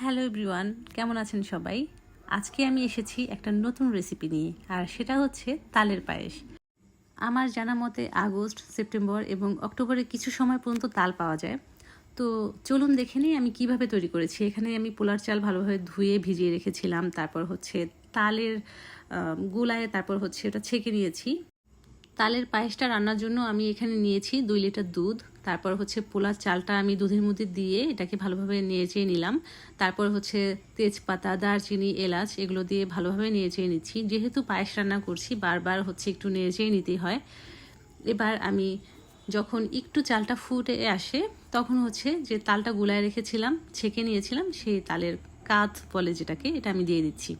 Hello everyone কেমন আছেন সবাই? আজকে আমি এসেছি একটা নতুন রেসিপি নিয়ে, আর সেটা হচ্ছে তালের পায়েস। আমার জানা মতে আগস্ট, সেপ্টেম্বর এবং অক্টোবরে কিছু সময় পর্যন্ত তাল পাওয়া যায়। তো চলুন দেখে নিই আমি কীভাবে তৈরি করেছি। এখানে আমি পোলার চাল ভালোভাবে ধুয়ে ভিজিয়ে রেখেছিলাম, তারপর হচ্ছে তালের গোলায় তারপর হচ্ছে ওটা ছেঁকে নিয়েছি। তালের পায়েসটা রান্নার জন্য আমি এখানে নিয়েছি দুই লিটার দুধ। তারপর হচ্ছে পোলার চালটা আমি দুধের মধ্যে দিয়ে এটাকে ভালোভাবে নেড়ে নিলাম। তারপর হচ্ছে তেজপাতা, দারচিনি, এলাচ এগুলো দিয়ে ভালোভাবে নেড়ে নিচ্ছি। যেহেতু পায়েস রান্না করছি, বারবার হচ্ছে একটু নেড়ে নিতেই হয়। এবার আমি যখন একটু চালটা ফুটে আসে, তখন হচ্ছে যে তালটা গুলায় রেখেছিলাম, ছেঁকে নিয়েছিলাম, সেই তালের কাত বলে যেটাকে, এটা আমি দিয়ে দিচ্ছি।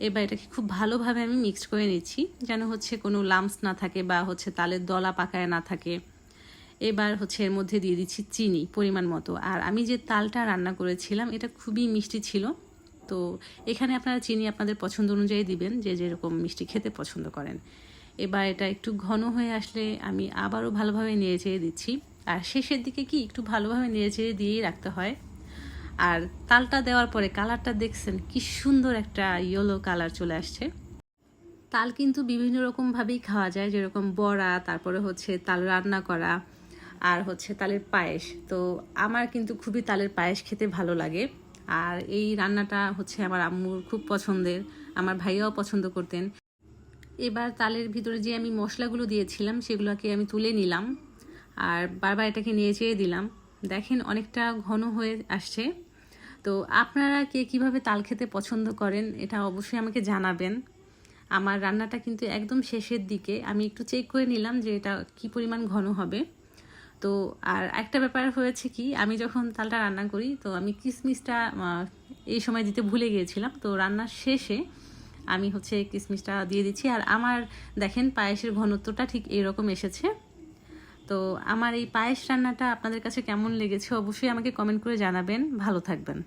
এবার এটাকে খুব ভালোভাবে আমি মিক্সড করে নিচ্ছি, যেন হচ্ছে কোনো লামস না থাকে বা হচ্ছে তালের দলা পাকায় না থাকে। এবার হচ্ছে এর মধ্যে দিয়ে দিচ্ছি চিনি পরিমাণ মতো। আর আমি যে তালটা রান্না করেছিলাম, এটা খুবই মিষ্টি ছিল। তো এখানে আপনারা চিনি আপনাদের পছন্দ অনুযায়ী দিবেন, যে যেরকম মিষ্টি খেতে পছন্দ করেন। এবার এটা একটু ঘন হয়ে আসলে আমি আবারও ভালোভাবে নেড়ে চেড়ে দিচ্ছি। আর শেষের দিকে কি একটু ভালোভাবে নেড়ে চেড়ে দিয়েই রাখতে হয়। আর তালটা দেওয়ার পরে কালারটা দেখছেন কি সুন্দর একটা ইয়েলো কালার চলে আসছে। তাল কিন্তু বিভিন্ন রকমভাবেই খাওয়া যায়, যেরকম বড়া, তারপরে হচ্ছে তাল রান্না করা, আর হচ্ছে তালের পায়েস। তো আমার কিন্তু খুবই তালের পায়েস খেতে ভালো লাগে। আর এই রান্নাটা হচ্ছে আমার আম্মুর খুব পছন্দের, আমার ভাইয়াও পছন্দ করতেন। এবার তালের ভিতরে যে আমি মশলাগুলো দিয়েছিলাম, সেগুলোকে আমি তুলে নিলাম। আর বারবার এটাকে নিয়ে চেয়ে দিলাম। দেখেন অনেকটা ঘন হয়ে আসছে। তো আপনারা কে কীভাবে তাল খেতে পছন্দ করেন এটা অবশ্যই আমাকে জানাবেন। আমার রান্নাটা কিন্তু একদম শেষের দিকে। আমি একটু চেক করে নিলাম যে এটা কি পরিমাণ ঘন হবে। তো আর একটা ব্যাপার হয়েছে কি আমি যখন তালটা রান্না করি তো আমি আহ, এই সময় দিতে ভুলে গিয়েছিলাম। তো রান্নার শেষে আমি হচ্ছে কিশমিশটা দিয়ে দিচ্ছি। আর আমার দেখেন পায়েসের ঘনত্বটা ঠিক এরকম এসেছে। তো আমার এই পায়েস রান্নাটা আপনাদের কাছে কেমন লেগেছে অবশ্যই আমাকে কমেন্ট করে জানাবেন। ভালো থাকবেন।